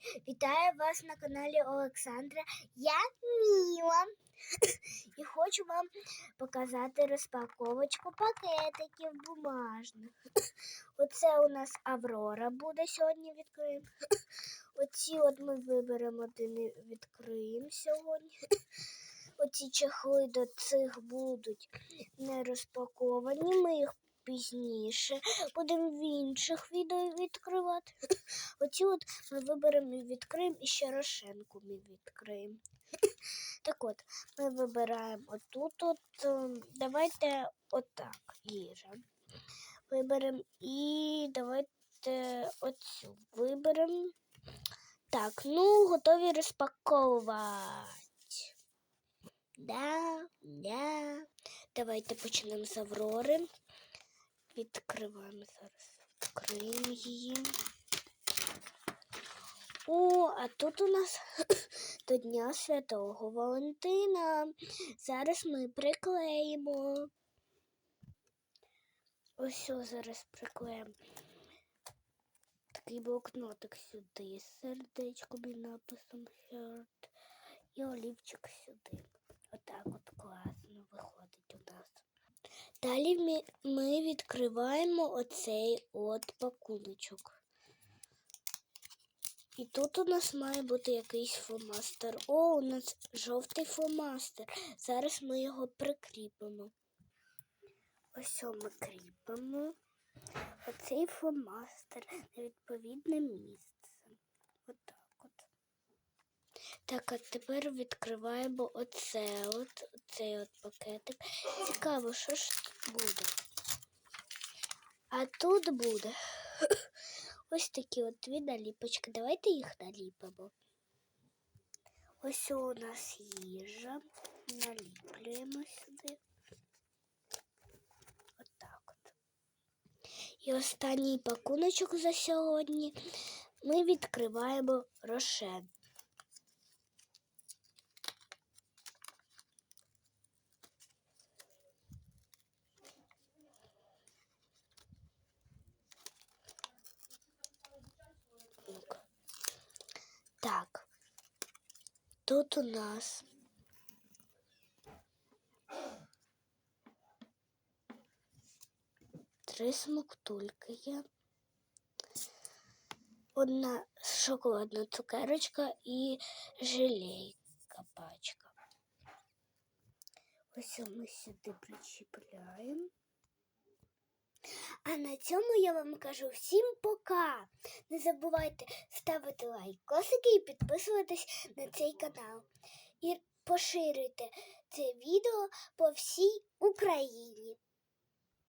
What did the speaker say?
Вітаю вас на каналі Олександра. Я Міла. І хочу вам показати розпаковочку пакетиків бумажних. Оце у нас Аврора буде сьогодні відкриємо. Оці от ми виберемо один і відкриємо сьогодні. Оці чехли до цих будуть не розпаковані. Ми їх пізніше будемо в інших відео відкривати. Оці от ми виберемо і відкриємо, і ще рошенку ми відкриємо. Так от, ми вибираємо отут. От, ем, давайте отак, їжа. Виберемо і давайте оцю виберемо. Так, ну, готові розпаковувати. Да, да. Давайте почнемо з Аврори. Відкриваємо зараз. Відкриємо її. О, а тут у нас до Дня Святого Валентина. Зараз ми приклеїмо. Ось зараз приклеїмо. Такий блокнотик сюди з сердечком і написом Heart. І олівчик сюди. Отак от класно виходить у нас. Далі ми, відкриваємо оцей от пакуночок. І тут у нас має бути якийсь фломастер. О, у нас жовтий фломастер. Зараз ми його прикріпимо. Ось ми кріпимо оцей фломастер на відповідне місце. Отак от. Так, а тепер відкриваємо оце от, оцей от пакетик. Цікаво, що ж тут буде. А тут буде ось такі от дві наліпочки. Давайте їх наліпимо. Ось у нас їжа. Наліплюємо сюди. Отак от. І останній пакуночок за сьогодні ми відкриваємо рошен. Тут у нас три смоктульки є. Одна шоколадна цукерочка і желейка пачка. Ось ми сюди причіпляємо. А на цьому я вам кажу всім пока. Не забувайте ставити лайкосики і підписуватись на цей канал. І поширюйте це відео по всій Україні.